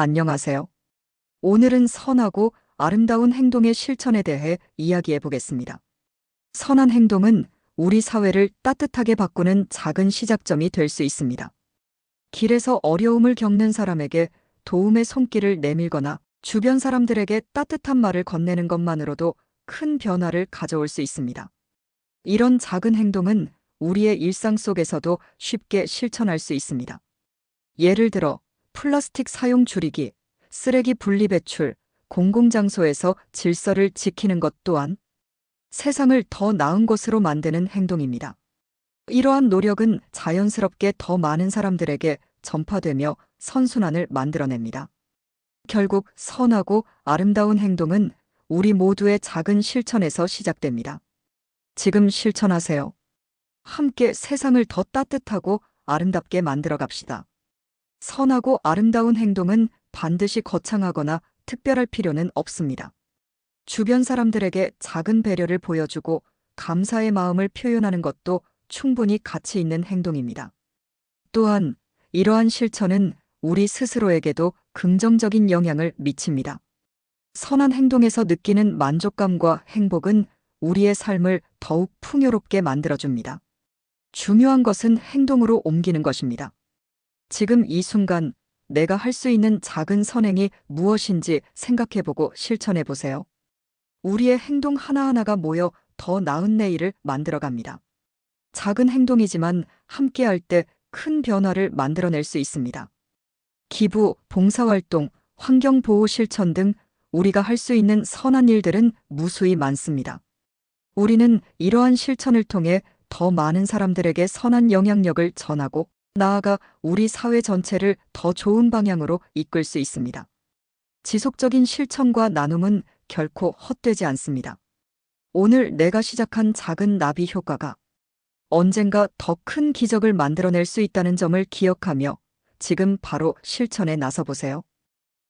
안녕하세요. 오늘은 선하고 아름다운 행동의 실천에 대해 이야기해 보겠습니다. 선한 행동은 우리 사회를 따뜻하게 바꾸는 작은 시작점이 될 수 있습니다. 길에서 어려움을 겪는 사람에게 도움의 손길을 내밀거나 주변 사람들에게 따뜻한 말을 건네는 것만으로도 큰 변화를 가져올 수 있습니다. 이런 작은 행동은 우리의 일상 속에서도 쉽게 실천할 수 있습니다. 예를 들어 플라스틱 사용 줄이기, 쓰레기 분리 배출, 공공장소에서 질서를 지키는 것 또한 세상을 더 나은 곳으로 만드는 행동입니다. 이러한 노력은 자연스럽게 더 많은 사람들에게 전파되며 선순환을 만들어냅니다. 결국 선하고 아름다운 행동은 우리 모두의 작은 실천에서 시작됩니다. 지금 실천하세요. 함께 세상을 더 따뜻하고 아름답게 만들어 갑시다. 선하고 아름다운 행동은 반드시 거창하거나 특별할 필요는 없습니다. 주변 사람들에게 작은 배려를 보여주고 감사의 마음을 표현하는 것도 충분히 가치 있는 행동입니다. 또한 이러한 실천은 우리 스스로에게도 긍정적인 영향을 미칩니다. 선한 행동에서 느끼는 만족감과 행복은 우리의 삶을 더욱 풍요롭게 만들어줍니다. 중요한 것은 행동으로 옮기는 것입니다. 지금 이 순간 내가 할 수 있는 작은 선행이 무엇인지 생각해보고 실천해보세요. 우리의 행동 하나하나가 모여 더 나은 내일을 만들어갑니다. 작은 행동이지만 함께할 때 큰 변화를 만들어낼 수 있습니다. 기부, 봉사활동, 환경보호 실천 등 우리가 할 수 있는 선한 일들은 무수히 많습니다. 우리는 이러한 실천을 통해 더 많은 사람들에게 선한 영향력을 전하고 나아가 우리 사회 전체를 더 좋은 방향으로 이끌 수 있습니다. 지속적인 실천과 나눔은 결코 헛되지 않습니다. 오늘 내가 시작한 작은 나비 효과가 언젠가 더 큰 기적을 만들어낼 수 있다는 점을 기억하며 지금 바로 실천에 나서 보세요.